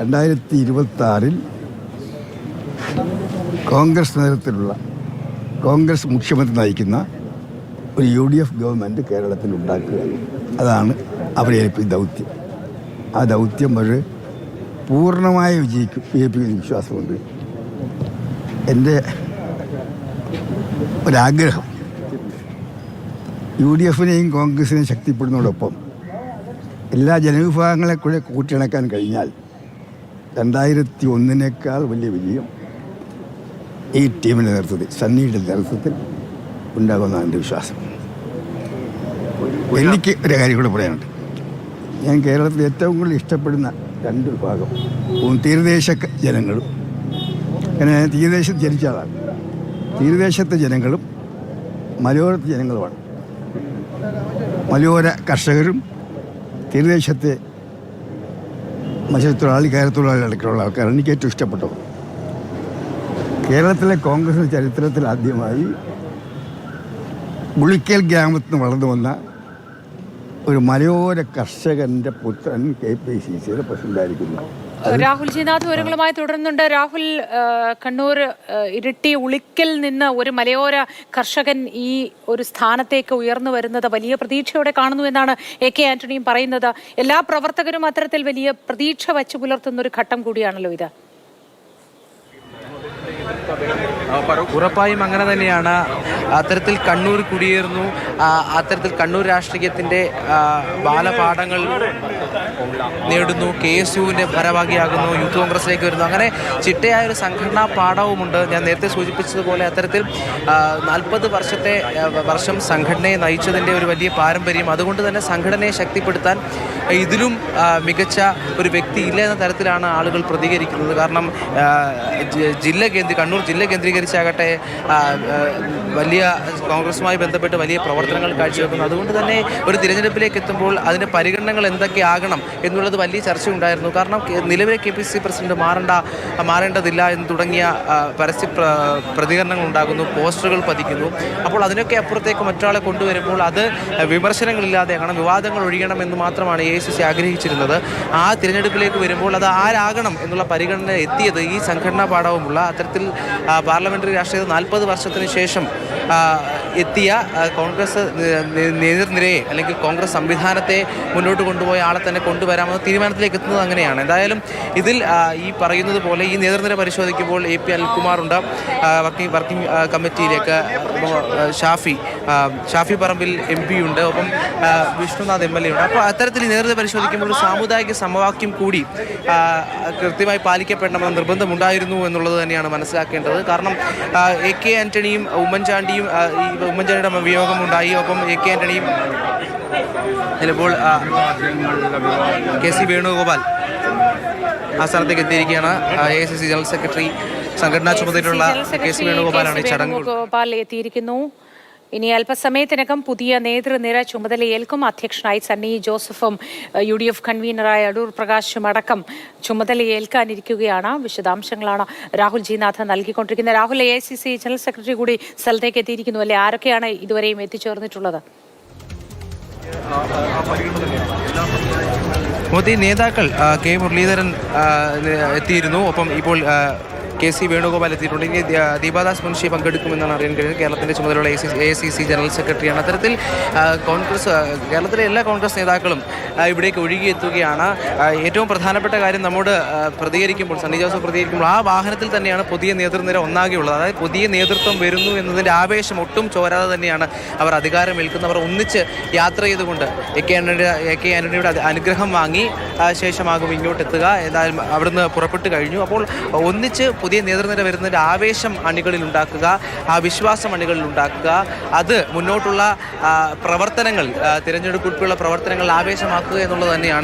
രണ്ടായിരത്തി ഇരുപത്തി ആറിൽ കോൺഗ്രസ് നേതൃത്വത്തിലുള്ള കോൺഗ്രസ് മുഖ്യമന്ത്രി നയിക്കുന്ന ഒരു യു ഡി എഫ് ഗവൺമെന്റ് കേരളത്തിൽ ഉണ്ടാക്കുക. അതാണ് അവരെ ഏൽപ്പിച്ച ദൗത്യം. ആ ദൗത്യം അവർ പൂർണമായി വിജയിക്കും വിജയിപ്പിക്കുന്ന വിശ്വാസമുണ്ട്. എന്റെ ഒരാഗ്രഹം യു ഡി എഫിനെയും കോൺഗ്രസിനെയും ശക്തിപ്പെടുന്നതോടൊപ്പം എല്ലാ ജനവിഭാഗങ്ങളെ കൂടെ കൂട്ടിയിണക്കാൻ കഴിഞ്ഞാൽ രണ്ടായിരത്തി ഒന്നിനേക്കാൾ വലിയ വിജയം ഈ ടീമിന്റെ നേതൃത്വത്തിൽ സണ്ണിയുടെ നേതൃത്വത്തിൽ ഉണ്ടാകുമെന്നാണ് എന്റെ വിശ്വാസം. എനിക്ക് ഒരു കാര്യം കൂടെ പറയാനുണ്ട്. ഞാൻ കേരളത്തിൽ ഏറ്റവും കൂടുതൽ ഇഷ്ടപ്പെടുന്ന രണ്ട് വിഭാഗം തീരദേശ ജനങ്ങളും. ഞാൻ തീരദേശത്ത് ജനിച്ച ആളാണ്. തീരദേശത്തെ ജനങ്ങളും മലയോരത്തെ ജനങ്ങളുമാണ്. മലയോര കർഷകരും തീരദേശത്തെ മത്സ്യത്തൊഴിലാളി കയറത്തൊഴിലാളി അടക്കമുള്ള ആൾക്കാരാണ് എനിക്ക് ഏറ്റവും ഇഷ്ടപ്പെട്ടത്. കേരളത്തിലെ കോൺഗ്രസ് ചരിത്രത്തിൽ ആദ്യമായി ഗുളിക്കൽ ഗ്രാമത്തിൽ നിന്ന് വളർന്നു വന്ന ഒരു മലയോര കർഷകന്റെ പുത്രൻ കെ പി സി സിയുടെ പ്രസിഡന്റായിരിക്കുന്നു. രാഹുൽ ജിനാഥ് വിവരങ്ങളുമായി തുടരുന്നുണ്ട്. രാഹുൽ കണ്ണൂർ ഇരിട്ടി ഉളിക്കൽ നിന്ന് ഒരു മലയോര കർഷകൻ ഈ ഒരു സ്ഥാനത്തേക്ക് ഉയർന്നു വരുന്നത് വലിയ പ്രതീക്ഷയോടെ കാണുന്നു എന്നാണ് എ കെ ആന്റണിയും പറയുന്നത്. എല്ലാ പ്രവർത്തകരും അത്തരത്തിൽ വലിയ പ്രതീക്ഷ വച്ചു പുലർത്തുന്ന ഒരു ഘട്ടം കൂടിയാണല്ലോ ഇത്. ഉറപ്പായും അങ്ങനെ തന്നെയാണ്. അത്തരത്തിൽ കണ്ണൂർ കുടിയേറുന്നു. അത്തരത്തിൽ കണ്ണൂർ രാഷ്ട്രീയത്തിന്റെ ബാലപാഠങ്ങൾ നേടുന്നു. കെ എസ് യുവിന്റെ ഭാരവാഹിയാകുന്നു. യൂത്ത് കോൺഗ്രസിലേക്ക് വരുന്നു. അങ്ങനെ ചിട്ടയായ ഒരു സംഘടനാ പാഠവുമുണ്ട്. ഞാൻ നേരത്തെ സൂചിപ്പിച്ചതുപോലെ അത്തരത്തിൽ നാൽപ്പത് വർഷത്തെ വർഷം സംഘടനയെ നയിച്ചതിന്റെ ഒരു വലിയ പാരമ്പര്യം. അതുകൊണ്ട് തന്നെ സംഘടനയെ ശക്തിപ്പെടുത്താൻ ഇതിലും മികച്ച ഒരു വ്യക്തി ഇല്ല എന്ന തരത്തിലാണ് ആളുകൾ പ്രതികരിക്കുന്നത്. കാരണം ജില്ല കേന്ദ്രീ കണ്ണൂർ ജില്ല കേന്ദ്രീകരിച്ചാകട്ടെ ആ, വലിയ കോൺഗ്രസുമായി ബന്ധപ്പെട്ട് വലിയ പ്രവർത്തനങ്ങൾ കാഴ്ചവെക്കുന്നു. അതുകൊണ്ട് തന്നെ ഒരു തിരഞ്ഞെടുപ്പിലേക്ക് എത്തുമ്പോൾ അതിന്റെ പരിഗണനകൾ എന്തൊക്കെയാകണം എന്നുള്ളത് വലിയ ചർച്ചയുണ്ടായിരുന്നു. കാരണം നിലവിലെ കെ പി സി പ്രസിഡന്റ് മാറേണ്ട മാറേണ്ടതില്ല എന്ന് തുടങ്ങിയ പരസ്യ പ്രതികരണങ്ങൾ ഉണ്ടാകുന്നു പോസ്റ്ററുകൾ പതിക്കുന്നു. അപ്പോൾ അതിനൊക്കെ അപ്പുറത്തേക്ക് മറ്റൊരാളെ കൊണ്ടുവരുമ്പോൾ അത് വിമർശനങ്ങളില്ലാതെ ആകണം വിവാദങ്ങൾ ഒഴിയണം എന്ന് മാത്രമാണ് എ സി സി ആഗ്രഹിച്ചിരുന്നത്. ആ തിരഞ്ഞെടുപ്പിലേക്ക് വരുമ്പോൾ അത് ആരാകണം എന്നുള്ള പരിഗണന എത്തിയത് ഈ സംഘടനാ പാഠവുമുള്ള അത്തരത്തിൽ പാർലമെന്ററി രാഷ്ട്രീയത്തിൽ നാൽപ്പത് വർഷത്തിന് ശേഷം ആ, എത്തിയ കോൺഗ്രസ് നേതൃനിരയെ അല്ലെങ്കിൽ കോൺഗ്രസ് സംവിധാനത്തെ മുന്നോട്ട് കൊണ്ടുപോയ ആളെ തന്നെ കൊണ്ടുവരാമെന്ന തീരുമാനത്തിലേക്ക് എത്തുന്നത് അങ്ങനെയാണ്. എന്തായാലും ഇതിൽ ഈ പറയുന്നത് പോലെ ഈ നേതൃനിര പരിശോധിക്കുമ്പോൾ എ പി അനിൽകുമാറുണ്ട് വർക്കിംഗ് വർക്കിംഗ് കമ്മിറ്റിയിലേക്ക് ഷാഫി ഷാഫി പറമ്പിൽ എം പി ഉണ്ട്. ഒപ്പം വിഷ്ണുനാഥ് എം എൽ എ ഉണ്ട്. അപ്പോൾ അത്തരത്തിൽ നേതൃത്വ പരിശോധിക്കുമ്പോൾ ഒരു സാമുദായിക സമവാക്യം കൂടി കൃത്യമായി പാലിക്കപ്പെടണമെന്ന നിർബന്ധമുണ്ടായിരുന്നു എന്നുള്ളത് തന്നെയാണ് മനസ്സിലാക്കേണ്ടത്. കാരണം എ കെ ആന്റണിയും ഉമ്മൻചാണ്ടിയും ഈ ഉമ്മൻചാണ്ടിയുടെ വിയോഗം ഉണ്ടായി ഒപ്പം എ കെ ആന്റണിയും ചിലപ്പോൾ കെ സി വേണുഗോപാൽ ആ സ്ഥലത്തേക്ക് എത്തിയിരിക്കുകയാണ്. A C C general secretary സംഘടനാ ചുമതലയുള്ള കെ സി വേണുഗോപാലാണ് ഈ ചടങ്ങ് ഗോപാൽ എത്തിയിരിക്കുന്നു. ഇനി അല്പസമയത്തിനകം പുതിയ നേതൃനിര ചുമതലയേൽക്കും അധ്യക്ഷനായി സണ്ണി ജോസഫും യു ഡി എഫ് കൺവീനറായ അടൂർ പ്രകാശും അടക്കം ചുമതലയേൽക്കാനിരിക്കുകയാണ് വിശദാംശങ്ങളാണ് Rahul Jinath നൽകിക്കൊണ്ടിരിക്കുന്നത്. Rahul A C C general secretary കൂടി സ്ഥലത്തേക്ക് എത്തിയിരിക്കുന്നു അല്ലെ? ആരൊക്കെയാണ് ഇതുവരെയും എത്തിച്ചേർന്നിട്ടുള്ളത്? മോദി നേതാക്കൾ കെ മുരളീധരൻ എത്തിയിരുന്നു. ഒപ്പം ഇപ്പോൾ കെ സി വേണുഗോപാൽ എത്തിയിട്ടുണ്ട്. ഇനി ദീപാദാസ് മുൻഷി പങ്കെടുക്കുമെന്നാണ് അറിയാൻ കഴിയുന്നത്. കേരളത്തിന്റെ ചുമതലയുള്ള എ സി സി ജനറൽ സെക്രട്ടറിയാണ് അത്തരത്തിൽ കോൺഗ്രസ് കേരളത്തിലെ എല്ലാ കോൺഗ്രസ് നേതാക്കളും ഇവിടേക്ക് ഒഴുകിയെത്തുകയാണ്. ഏറ്റവും പ്രധാനപ്പെട്ട കാര്യം നമ്മോട് പ്രതികരിക്കുമ്പോൾ സണ്ണി ജോസഫ് പ്രതികരിക്കുമ്പോൾ ആ വാഹനത്തിൽ തന്നെയാണ് പുതിയ നേതൃനിര ഒന്നാകെയുള്ളത്. അതായത് പുതിയ നേതൃത്വം വരുന്നു എന്നതിന്റെ ആവേശം ഒട്ടും ചോരാതെ തന്നെയാണ് അവർ അധികാരമേൽക്കുന്നവർ ഒന്നിച്ച് യാത്ര ചെയ്തുകൊണ്ട് എ കെ ആന്റണിയുടെ എ കെ ആന്റണിയുടെ അത് അനുഗ്രഹം വാങ്ങി ശേഷമാകും ഇങ്ങോട്ടെത്തുക. എന്തായാലും അവിടുന്ന് പുറപ്പെട്ട് കഴിഞ്ഞു. അപ്പോൾ ഒന്നിച്ച് പുതിയ നേതൃനിര വരുന്നതിന്റെ ആവേശം അണികളിൽ ഉണ്ടാക്കുക ആ വിശ്വാസം അണികളിൽ ഉണ്ടാക്കുക. അത് മുന്നോട്ടുള്ള പ്രവർത്തനങ്ങൾ തിരഞ്ഞെടുപ്പ് ഉൾപ്പെടെയുള്ള പ്രവർത്തനങ്ങൾ ആവേശമാക്കുക എന്നുള്ളത് തന്നെയാണ്